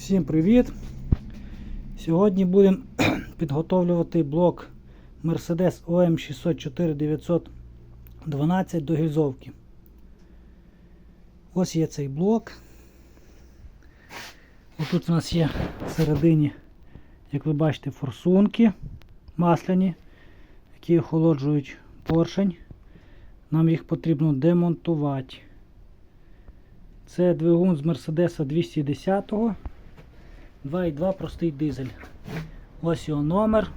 Всім привіт! Сьогодні будемо підготовлювати блок Mercedes OM 604 912 до гільзовки. Ось є цей блок. Отут у нас є всередині, як ви бачите, форсунки масляні, які охолоджують поршень. Нам їх потрібно демонтувати. Це двигун з Мерседеса 210 2,2 простий дизель. Ось його номер.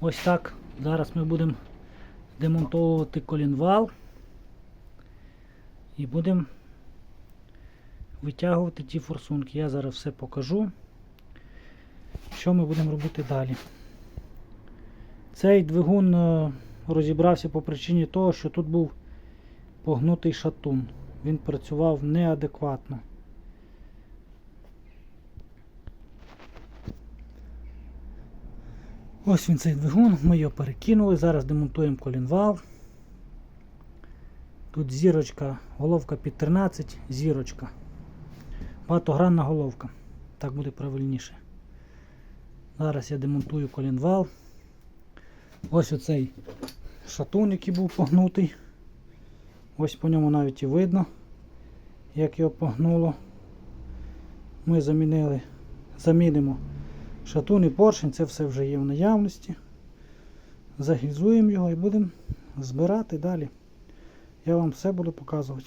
Ось так. Зараз ми будемо демонтовувати колінвал і будемо витягувати ті форсунки. Я зараз все покажу. Що ми будемо робити далі. Цей двигун е, розібрався по причині того, що тут був погнутий шатун. Він працював неадекватно. Ось він цей двигун, ми його перекинули, зараз демонтуємо колінвал. Тут зірочка, головка під 13, зірочка. Багатогранна головка. Так буде правильніше. Зараз я демонтую колінвал. Ось оцей шатун, який був погнутий. Ось по ньому навіть і видно, як його погнуло. Ми замінили, замінимо шатун і поршень, це все вже є в наявності. Загільзуємо його і будемо збирати далі. Я вам все буду показувати.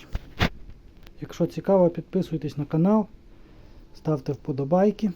Якщо цікаво, підписуйтесь на канал, ставте вподобайки.